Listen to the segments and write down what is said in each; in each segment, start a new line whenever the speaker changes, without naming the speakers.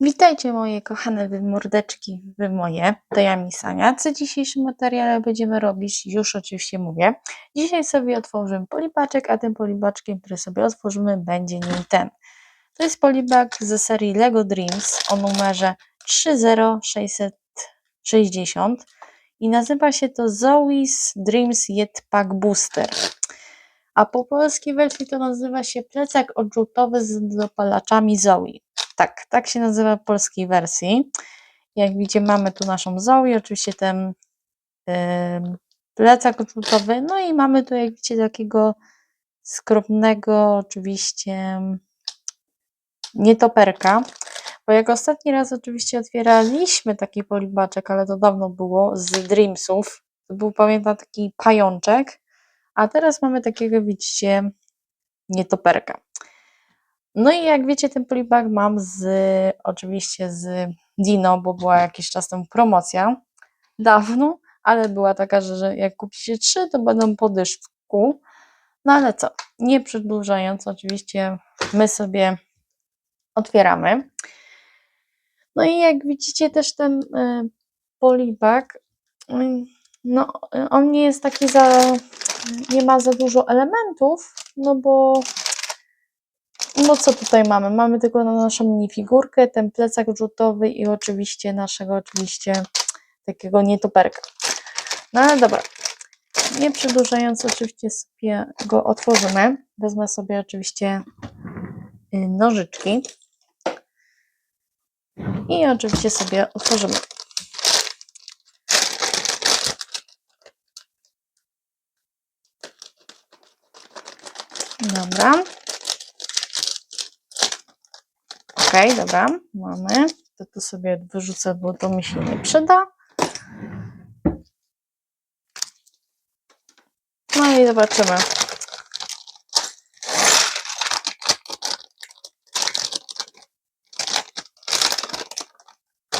Witajcie moje kochane wy mordeczki, wy moje, to ja Misania. Co w dzisiejszym materiale będziemy robić? Już oczywiście mówię. Dzisiaj sobie otworzymy polibaczek, a tym polibaczkiem, który sobie otworzymy będzie nim ten. To jest polibak ze serii LEGO Dreams o numerze 30660 i nazywa się to Zoe's Dreams Jetpack Booster. A po polskiej wersji to nazywa się plecak odrzutowy z dopalaczami Zoe. Tak, tak się nazywa w polskiej wersji. Jak widzicie, mamy tu naszą Zoe, oczywiście ten yy, plecak odrzutowy, no i mamy tu, jak widzicie, takiego skromnego, oczywiście nietoperka. Bo jak ostatni raz oczywiście otwieraliśmy taki polibaczek, ale to dawno było, z Dreamsów, to był, pamiętam, taki pajączek, a teraz mamy takiego, widzicie, nietoperka. No i jak wiecie, ten polibag mam z, oczywiście z Dino, bo była jakiś czas temu promocja, dawno, ale była taka, że, że jak kupicie trzy, to będą po dyszku. No ale co, nie przedłużając, oczywiście my sobie otwieramy. No i jak widzicie też ten y, polibag, y, no on nie jest taki za, nie ma za dużo elementów, no bo no co tutaj mamy? Mamy tylko na naszą minifigurkę, ten plecak rzutowy i oczywiście naszego oczywiście takiego nietoperka. No ale dobra, nie przedłużając oczywiście sobie go otworzymy. Wezmę sobie oczywiście y, nożyczki i oczywiście sobie otworzymy. Dobra. Ok, dobra, mamy. To tu sobie wyrzucę, bo to mi się nie przyda. No i zobaczymy.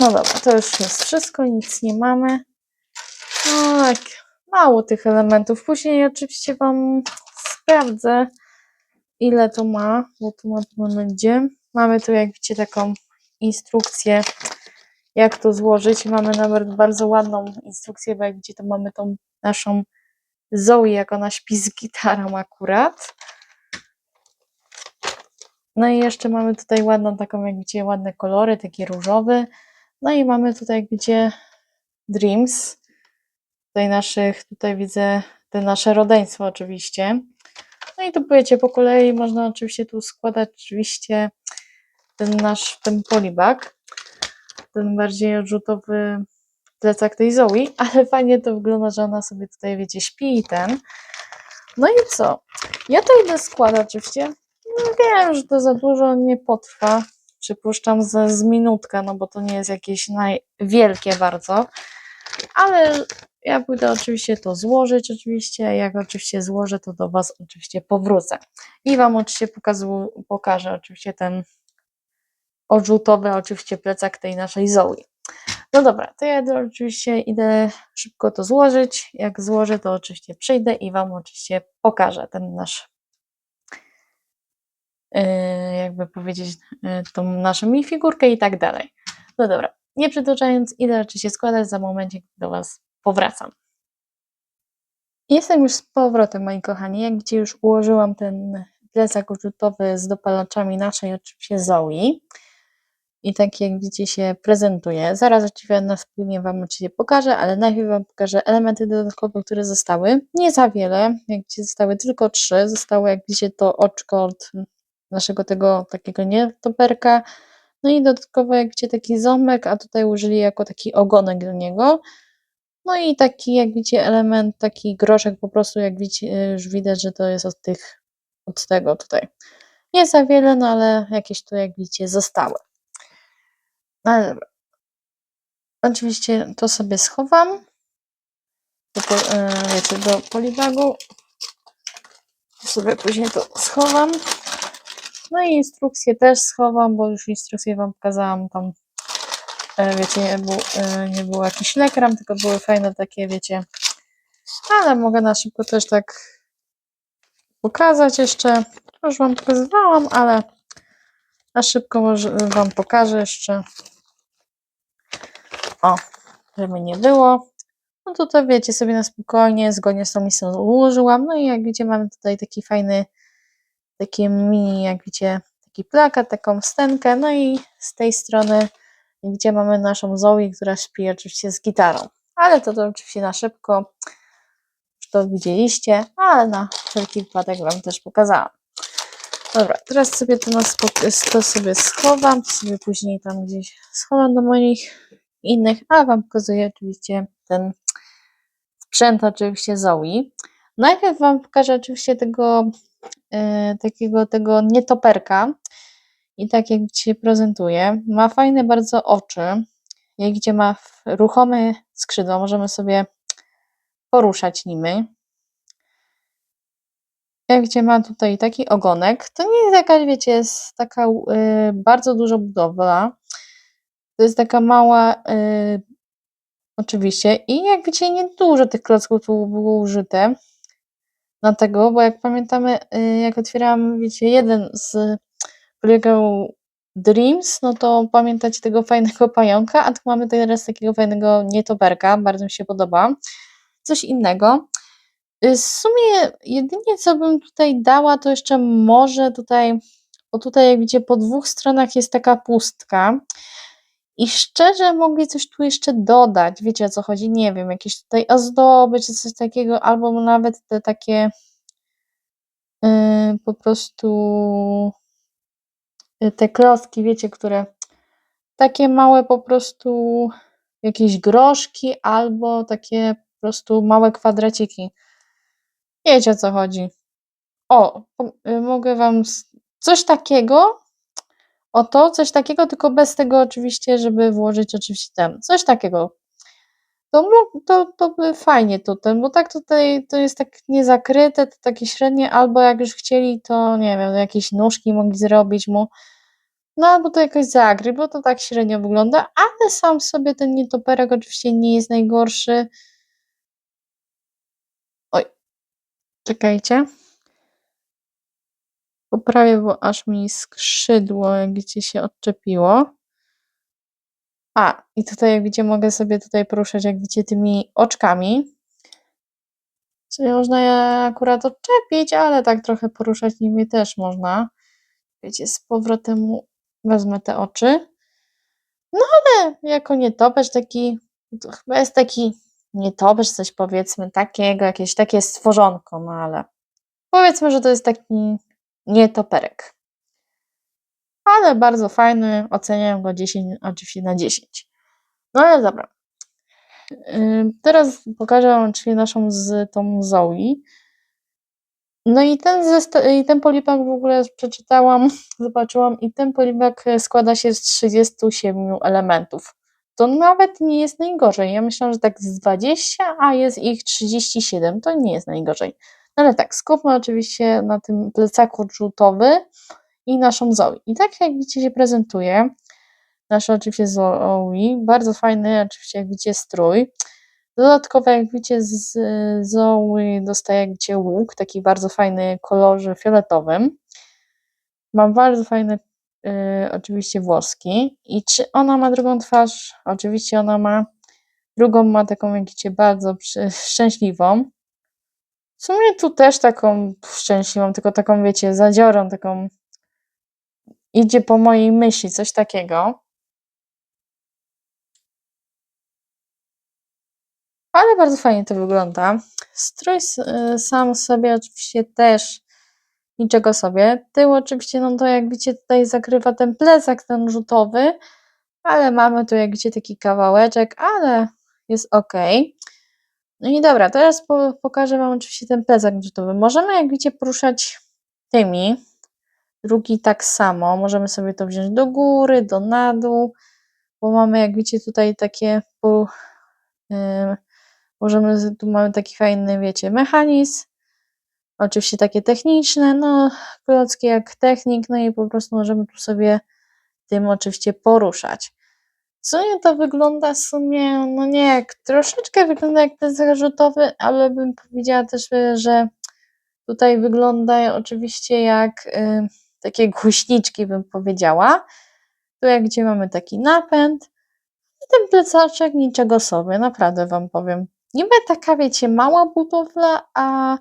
No dobra, to już jest wszystko, nic nie mamy. No tak, mało tych elementów. Później oczywiście Wam sprawdzę, ile to ma, bo tu ma to będzie. Mamy tu, jak widzicie, taką instrukcję, jak to złożyć. Mamy nawet bardzo ładną instrukcję, bo jak widzicie, to mamy tą naszą Zoe, jak ona śpi z gitarą akurat. No i jeszcze mamy tutaj ładną taką, jak widzicie, ładne kolory, taki różowy. No i mamy tutaj, jak widzicie, Dreams. Tutaj naszych, tutaj widzę te nasze rodzeństwo oczywiście. No i tu powiecie po kolei, można oczywiście tu składać oczywiście ten nasz, ten polibag, ten bardziej odrzutowy plecak tej Zoe, ale fajnie to wygląda, że ona sobie tutaj, wiecie, śpi i ten. No i co? Ja to idę składać oczywiście. No wiem, że to za dużo nie potrwa. Przypuszczam za z minutka, no bo to nie jest jakieś najwielkie bardzo. Ale ja pójdę oczywiście to złożyć, oczywiście. Jak oczywiście złożę, to do Was oczywiście powrócę. I Wam oczywiście pokazu, pokażę oczywiście ten odrzutowy, oczywiście plecak tej naszej Zoe. No dobra, to ja oczywiście idę szybko to złożyć. Jak złożę, to oczywiście przyjdę i Wam oczywiście pokażę ten nasz, yy, jakby powiedzieć, yy, tą naszą minifigurkę i tak dalej. No dobra, nie przedłużając, idę oczywiście składać, za momencie do Was powracam. Jestem już z powrotem, moi kochani. Jak widzicie, już ułożyłam ten plecak odrzutowy z dopalaczami naszej oczywiście Zoe i tak jak widzicie się prezentuje. Zaraz oczywiście na wspólnie Wam oczywiście pokażę, ale najpierw Wam pokażę elementy dodatkowe, które zostały. Nie za wiele, jak widzicie zostały tylko trzy. Zostało jak widzicie to oczko od naszego tego takiego nietoperka. No i dodatkowo jak widzicie taki ząbek, a tutaj użyli jako taki ogonek do niego. No i taki jak widzicie element, taki groszek po prostu jak widzicie, już widać, że to jest od tych, od tego tutaj. Nie za wiele, no ale jakieś tu jak widzicie zostały. No ale dobra. Oczywiście to sobie schowam. Do, e, wiecie, do polibagu. Sobie później to schowam. No i instrukcję też schowam, bo już instrukcję Wam pokazałam tam. E, wiecie, nie był, e, nie był jakiś lekram, tylko były fajne takie, wiecie. Ale mogę na szybko też tak pokazać jeszcze. Już Wam pokazywałam, ale A szybko może Wam pokażę jeszcze. O, żeby nie było. No tutaj wiecie, sobie na spokojnie, zgodnie z tą misją ułożyłam. No i jak widzicie, mamy tutaj taki fajny, taki mini, jak widzicie, taki plakat, taką wstępkę. No i z tej strony, gdzie mamy naszą Zoe, która śpi oczywiście z gitarą. Ale to, to oczywiście na szybko, już to widzieliście, ale na wszelki wypadek Wam też pokazałam. Dobra, teraz sobie to, na to sobie schowam, to sobie później tam gdzieś schowam do moich innych, a Wam pokazuję oczywiście ten sprzęt oczywiście Zoe. Najpierw Wam pokażę oczywiście tego e, takiego tego nietoperka i tak jak się prezentuje. Ma fajne bardzo oczy, jak gdzie ma ruchome skrzydła, możemy sobie poruszać nimi. Gdzie ma tutaj taki ogonek, to nie jest jakaś, wiecie, jest taka y, bardzo duża budowla. To jest taka mała, y, oczywiście, i jak widzicie, niedużo tych klocków tu było użyte na tego, bo jak pamiętamy, y, jak otwierałam, wiecie, jeden z polegał Dreams, no to pamiętacie tego fajnego pająka, a tu mamy teraz takiego fajnego nietoperka, bardzo mi się podoba. Coś innego. Y, W sumie jedynie co bym tutaj dała, to jeszcze może tutaj, bo tutaj jak widzicie po dwóch stronach jest taka pustka. I szczerze mogli coś tu jeszcze dodać, wiecie o co chodzi, nie wiem, jakieś tutaj ozdoby czy coś takiego, albo nawet te takie yy, po prostu yy, te klocki, wiecie, które takie małe po prostu jakieś groszki albo takie po prostu małe kwadraciki. Wiecie o co chodzi. O, y, mogę wam coś takiego, o to, coś takiego, tylko bez tego oczywiście, żeby włożyć oczywiście ten, coś takiego. To, mo- to, to by fajnie tutaj, bo tak tutaj to jest tak niezakryte, to takie średnie, albo jak już chcieli, to nie wiem, jakieś nóżki mogli zrobić mu, no albo to jakoś zagry, bo to tak średnio wygląda, ale sam sobie ten nietoperek oczywiście nie jest najgorszy. Czekajcie. Poprawię, bo aż mi skrzydło jak gdzieś się odczepiło. A, i tutaj jak widzicie mogę sobie tutaj poruszać jak widzicie tymi oczkami. Czyli można je akurat odczepić, ale tak trochę poruszać nimi też można. Wiecie, z powrotem wezmę te oczy. No ale jako nietoperz taki, to chyba jest taki nietoperz, coś powiedzmy takiego, jakieś takie stworzonko, no ale powiedzmy, że to jest taki nietoperek. Ale bardzo fajny, oceniam go 10, oczywiście na 10. No ale dobra. Teraz pokażę Wam oczywiście naszą z tą Zoe. No i ten, i ten polipak w ogóle przeczytałam, zobaczyłam i ten polipak składa się z 37 elementów. To nawet nie jest najgorzej. Ja myślałam, że tak z 20, a jest ich 37. To nie jest najgorzej. No ale tak, skupmy oczywiście na tym plecaku odrzutowy i naszą Zoe. I tak jak widzicie się prezentuje, nasza oczywiście Zoe, bardzo fajny oczywiście jak widzicie strój. Dodatkowo jak widzicie z Zoe dostaje jak widzicie łuk, taki bardzo fajny kolorze fioletowym. Ma bardzo fajne y, oczywiście włoski. I czy ona ma drugą twarz? Oczywiście ona ma. Drugą ma taką jak widzicie bardzo szczęśliwą. W sumie tu też taką szczęśliwą, tylko taką wiecie, zadziorą, taką idzie po mojej myśli, coś takiego. Ale bardzo fajnie to wygląda. Strój y, sam sobie oczywiście też niczego sobie. Tył oczywiście, no to jak widzicie tutaj zakrywa ten plecak ten rzutowy, ale mamy tu jak widzicie taki kawałeczek, ale jest ok. No i dobra, teraz po, pokażę Wam oczywiście ten plecak rzutowy. Możemy jak widzicie poruszać tymi, drugi tak samo. Możemy sobie to wziąć do góry, do na dół, bo mamy jak widzicie tutaj takie po, y, Możemy, tu mamy taki fajny, wiecie, mechanizm. Oczywiście takie techniczne, no klocki jak technik, no i po prostu możemy tu sobie tym oczywiście poruszać. Co nie to wygląda w sumie, no nie jak, troszeczkę wygląda jak ten zarzutowy, ale bym powiedziała też, że tutaj wygląda oczywiście jak, y, takie głośniczki bym powiedziała. Tu jak gdzie mamy taki napęd, ten plecaczek niczego sobie, naprawdę Wam powiem. Niby taka, wiecie, mała budowla, a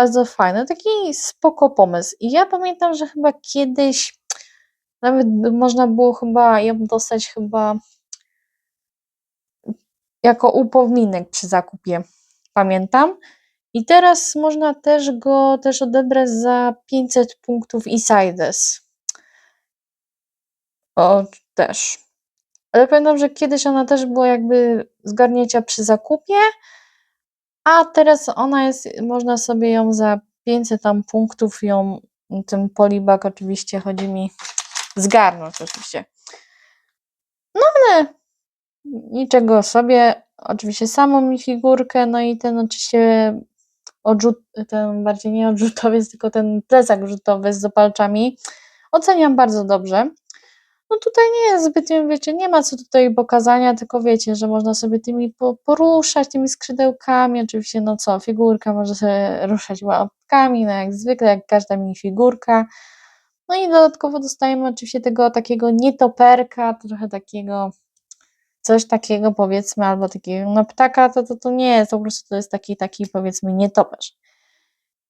bardzo fajna, taki spoko pomysł. I ja pamiętam, że chyba kiedyś nawet można było chyba ją dostać chyba jako upominek przy zakupie, pamiętam. I teraz można też go też odebrać za 500 punktów e-Sides. O, też. Ale pamiętam, że kiedyś ona też była jakby zgarnięcia przy zakupie, a teraz ona jest, można sobie ją za 500 tam punktów ją, ten polibag oczywiście chodzi mi zgarnąć oczywiście. No ale niczego sobie, oczywiście samą mi figurkę, no i ten oczywiście odrzut, ten bardziej nie odrzutowiec, tylko ten plecak rzutowy z zapalczami oceniam bardzo dobrze. No tutaj nie jest zbytnio, wiecie, nie ma co tutaj pokazania, tylko wiecie, że można sobie tymi po, poruszać, tymi skrzydełkami, oczywiście, no co, figurka może sobie ruszać łapkami, no jak zwykle, jak każda minifigurka. No i dodatkowo dostajemy oczywiście tego takiego nietoperka, trochę takiego, coś takiego powiedzmy, albo takiego, no ptaka to, to, to nie jest, po prostu to jest taki, taki powiedzmy nietoperz.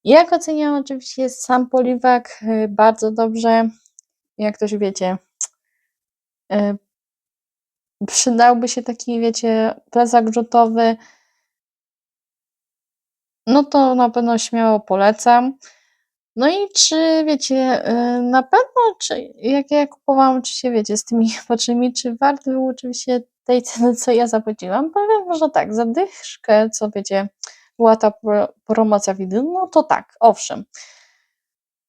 Jak oceniam oczywiście sam poliwak, bardzo dobrze, jak ktoś wiecie, przydałby się taki, wiecie, plecak rzutowy, no to na pewno śmiało polecam. No i czy wiecie, y, na pewno, czy jak ja kupowałam oczywiście, wiecie, z tymi potrzebami, czy wart był oczywiście tej ceny, co ja zapłaciłam? Powiem, że tak, za dyszkę, co wiecie, była ta pro- promocja widy, no to tak, owszem.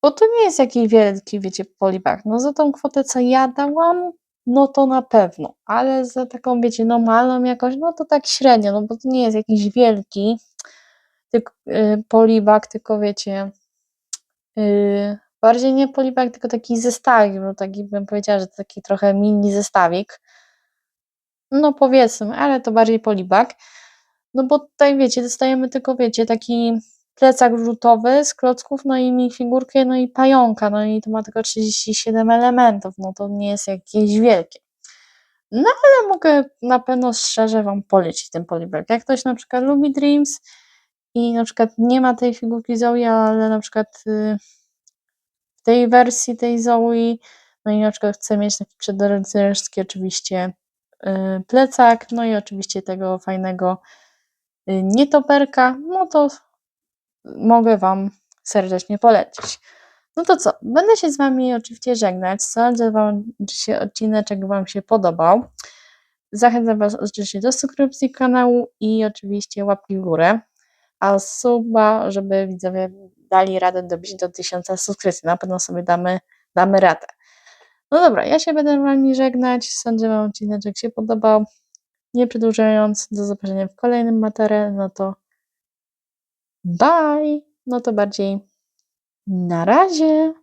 Bo to nie jest jakiś wielki, wiecie, polibag. No za tą kwotę, co ja dałam, no to na pewno, ale za taką, wiecie, normalną jakoś, no to tak średnio, no bo to nie jest jakiś wielki tylko, y, polibag, tylko wiecie, y, bardziej nie polibag, tylko taki zestawik, no taki bym powiedziała, że to taki trochę mini zestawik. No powiedzmy, ale to bardziej polibag. No bo tutaj wiecie, dostajemy tylko, wiecie, taki plecak rzutowy z klocków, no i mi figurkę, no i pająka, no i to ma tylko 37 elementów, no to nie jest jakieś wielkie. No ale mogę na pewno szczerze Wam polecić ten polibag. Jak ktoś na przykład lubi Dreams i na przykład nie ma tej figurki Zoe, ale na przykład y, w tej wersji tej Zoe, no i na przykład chce mieć taki przedrodzicielski oczywiście y, plecak, no i oczywiście tego fajnego y, nietoperka, no to mogę Wam serdecznie polecić. No to co, będę się z Wami oczywiście żegnać. Sądzę Wam, że odcineczek Wam się podobał. Zachęcam Was oczywiście do subskrypcji kanału i oczywiście łapki w górę. A suba, żeby widzowie dali radę dobić do 1000 subskrypcji. Na pewno sobie damy, damy radę. No dobra, ja się będę Wami żegnać. Sądzę, Wam odcineczek się podobał. Nie przedłużając, do zobaczenia w kolejnym materiale. No to bye! No to bardziej na razie.